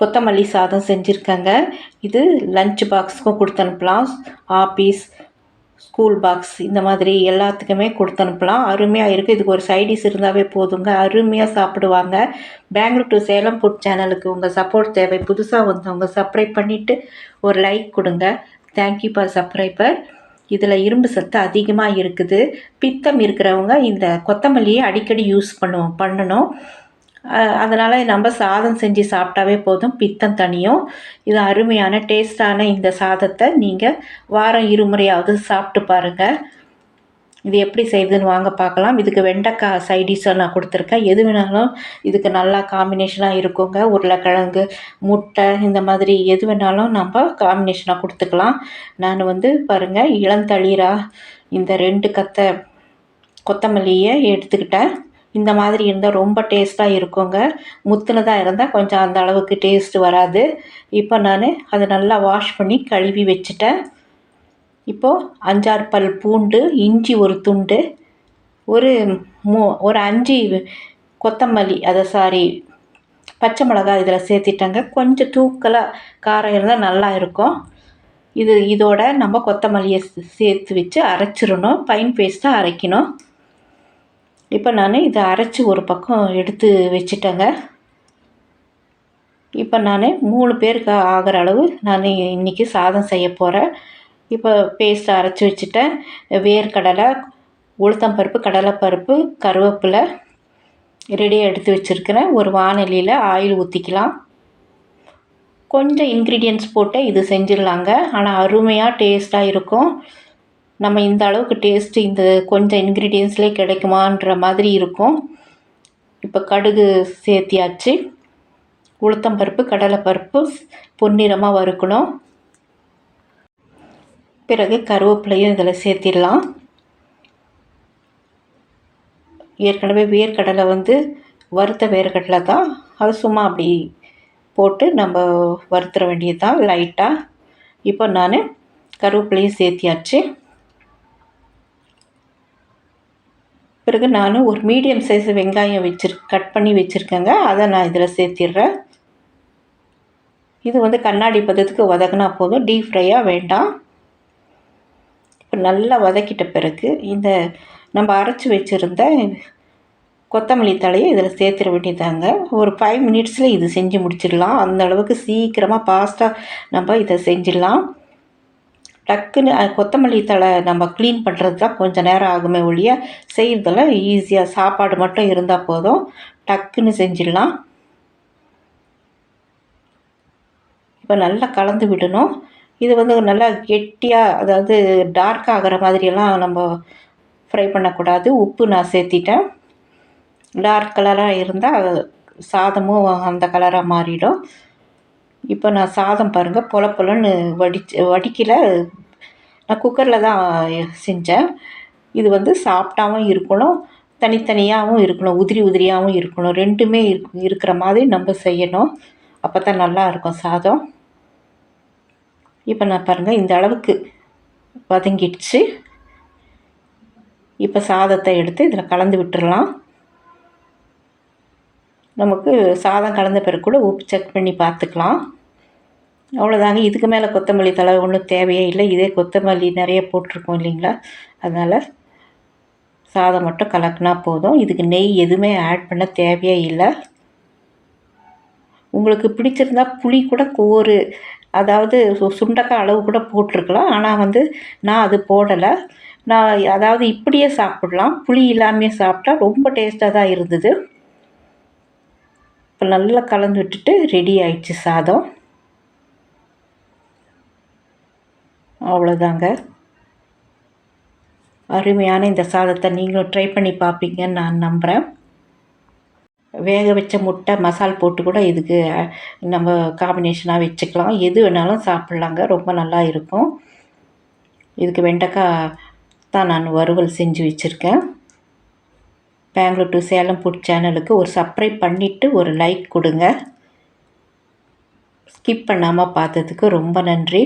கொத்தமல்லி சாதம் செஞ்சுருக்கேங்க. இது லஞ்ச் பாக்ஸுக்கும் கொடுத்து அனுப்பலாம். ஆஃபீஸ் ஸ்கூல் பாக்ஸ் இந்த மாதிரி எல்லாத்துக்குமே கொடுத்து அனுப்பலாம். அருமையாக இருக்குது இதுக்கு ஒரு சைடிஷ் இருந்தாவே போதுங்க. அருமையாக சாப்பிடுவாங்க. பெங்களூர் டு சேலம் ஃபுட் சேனலுக்கு உங்கள் சப்போர்ட் தேவை. புதுசாக வந்தவங்க சப்ஸ்கிரைப் பண்ணிவிட்டு ஒரு லைக் கொடுங்க. தேங்க்யூ ஃபார் சப்ஸ்கிரைபர் இதில் இரும்பு சத்து அதிகமாக இருக்குது. பித்தம் இருக்கிறவங்க இந்த கொத்தமல்லியை அடிக்கடி யூஸ் பண்ணுவோம் பண்ணணும். அதனால் நம்ம சாதம் செஞ்சு சாப்பிட்டாவே போதும். பித்தம் தனியும். இது அருமையான டேஸ்டான இந்த சாதத்தை நீங்கள் வாரம் இருமுறையாவது சாப்பிட்டு பாருங்கள் இது எப்படி செய்யுதுன்னு வாங்க பார்க்கலாம். இதுக்கு வெண்டைக்காய் சைடிஷாக நான் கொடுத்துருக்கேன். எது வேணாலும் இதுக்கு நல்லா காம்பினேஷனாக இருக்குங்க. உருளைக்கிழங்கு முட்டை இந்த மாதிரி எது வேணாலும் நம்ம காம்பினேஷனாக கொடுத்துக்கலாம். நான் வந்து பாருங்கள் இளந்தளிராக இந்த ரெண்டு கத்தை கொத்தமல்லியை எடுத்துக்கிட்டேன். இந்த மாதிரி இருந்தால் ரொம்ப டேஸ்ட்டாக இருக்குங்க. முத்துனதாக இருந்தால் கொஞ்சம் அந்த அளவுக்கு டேஸ்ட்டு வராது. இப்போ நான் அதை நல்லா வாஷ் பண்ணி கழுவி வச்சுட்டேன். இப்போது அஞ்சாறு பல் பூண்டு இஞ்சி ஒரு துண்டு ஒரு மூ ஒரு அஞ்சு கொத்தமல்லி அதை சாரி பச்சை மிளகாய் இதில் சேர்த்திட்டாங்க. கொஞ்சம் தூக்கலாக காரம் இருந்தால் நல்லா இருக்கும். இது இதோட நம்ம கொத்தமல்லியை சேர்த்து வச்சு அரைச்சிடணும். பைன் பேஸ்ட்டாக அரைக்கணும். இப்போ நான் இதை அரைச்சி ஒரு பக்கம் எடுத்து வச்சுட்டேங்க. இப்போ நான் மூணு பேருக்கு ஆகிற அளவு நான் இன்றைக்கி சாதம் செய்ய போகிறேன் இப்போ பேஸ்ட் அரைச்சி வச்சுட்டேன். வேர்க்கடலை உளுத்தம்பருப்பு கடலைப்பருப்பு கருவேப்பிலை ரெடியாக எடுத்து வச்சுருக்கிறேன். ஒரு வானொலியில் ஆயில் ஊற்றிக்கலாம் கொஞ்சம் இன்க்ரீடியன்ட்ஸ் போட்டு இது செஞ்சிடலாங்க. ஆனால் அருமையாக டேஸ்ட்டாக இருக்கும். நம்ம இந்த அளவுக்கு டேஸ்ட்டு இந்த கொஞ்சம் இன்க்ரீடியன்ஸ்லேயே கிடைக்குமான்ற மாதிரி இருக்கும். இப்போ கடுகு சேர்த்தியாச்சு. உளுத்தம்பருப்பு கடலைப்பருப்பு பொன்னிறமாக வறுக்கணும். பிறகு கருவேப்பிலையும் இதில் சேர்த்திடலாம். ஏற்கனவே வேர்க்கடலை வந்து வறுத்த வேர்க்கடலை தான். அது சும்மா அப்படி போட்டு நம்ம வறுத்துற வேண்டியது தான் லைட்டாக இப்போ நான் கருவேப்பிலையும் சேர்த்தியாச்சு. பிறகு நான் ஒரு மீடியம் சைஸ் வெங்காயம் வச்சிரு கட் பண்ணி வச்சுருக்கேங்க. அதை நான் இதில் சேர்த்திடுறேன். இது வந்து கண்ணாடி பதத்துக்கு வதக்கினா போதும். டீப் ஃப்ரையாக வேண்டாம். இப்போ நல்லா வதக்கிட்ட பிறகு இந்த நம்ம அரைச்சி வச்சுருந்த கொத்தமல்லி தலையை இதில் சேர்த்துட வேண்டியதாங்க. ஒரு ஃபைவ் மினிட்ஸில் இது செஞ்சு முடிச்சிடலாம். அந்த அளவுக்கு சீக்கிரமாக ஃபாஸ்ட்டாக நம்ம இதை செஞ்சிடலாம். டக்குன்னு கொத்தமல்லி தழை நம்ம க்ளீன் பண்ணுறது தான் கொஞ்சம் நேரம் ஆகுமே ஒழிய செய்கிறதெல்லாம் ஈஸியாக சாப்பாடு மட்டும் இருந்தால் போதும். டக்குன்னு செஞ்சிடலாம். இப்போ நல்லா கலந்து விடணும். இது வந்து நல்லா கெட்டியாக அதாவது டார்க் ஆகிற மாதிரியெல்லாம் நம்ம ஃப்ரை பண்ணக்கூடாது. உப்பு நான் சேர்த்திட்டேன். டார்க் கலராக இருந்தால் சாதமும் அந்த கலராக மாறிடும். இப்போ நான் சாதம் பாருங்கள் பொல பொலன்னு வடிச்சு வடிக்கல. நான் குக்கரில் தான் செஞ்சேன். இது வந்து சாப்பிட்டாவும் இருக்கணும் தனித்தனியாகவும் இருக்கணும் உதிரி உதிரியாகவும் இருக்கணும். ரெண்டுமே இருக்கிற மாதிரி நம்ம செய்யணும். அப்போ தான் நல்லா இருக்கும் சாதம். இப்போ நான் பாருங்கள் இந்த அளவுக்கு வதங்கிடுச்சு. இப்போ சாதத்தை எடுத்து இதில் கலந்து விட்டுடலாம் நமக்கு சாதம் கலந்த பிறகு கூட உப்பு செக் பண்ணி பார்த்துக்கலாம். அவ்வளோதாங்க இதுக்கு மேலே கொத்தமல்லி தலை ஒன்றும் தேவையே இல்லை. இதே கொத்தமல்லி நிறைய போட்டிருக்கோம் இல்லைங்களா? அதனால் சாதம் மட்டும் கலக்குனா போதும். இதுக்கு நெய் எதுவுமே ஆட் பண்ண தேவையே இல்லை. உங்களுக்கு பிடிச்சிருந்தா புளி கூட கோறு அதாவது சு சுண்டக்காய் அளவு கூட போட்டிருக்கலாம். ஆனால் வந்து நான் அது போடலை. நான் அதாவது இப்படியே சாப்பிட்லாம். புளி இல்லாமையே சாப்பிட்டா ரொம்ப டேஸ்ட்டாக தான் இருந்தது. இப்போ நல்லா கலந்து விட்டுட்டு ரெடி ஆயிடுச்சு சாதம். அவ்வளோதாங்க அருமையான இந்த சாதத்தை நீங்களும் ட்ரை பண்ணி பார்ப்பீங்கன்னு நான் நம்புகிறேன் வேக வச்ச முட்டை மசால் போட்டு கூட இதுக்கு நம்ம காம்பினேஷனாக வச்சுக்கலாம். எது வேணாலும் சாப்பிட்லாங்க. ரொம்ப நல்லா இருக்கும். இதுக்கு வெண்டைக்காய் தான் நான் வறுவல் செஞ்சு வச்சுருக்கேன். பெங்களூர் டு சேலம் ஃபுட் சேனலுக்கு ஒரு சப்ஸ்கிரைப் பண்ணிவிட்டு ஒரு லைக் கொடுங்க. ஸ்கிப் பண்ணாமல் பார்த்ததுக்கு ரொம்ப நன்றி.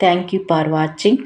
தேங்க்யூ ஃபார் வாட்சிங்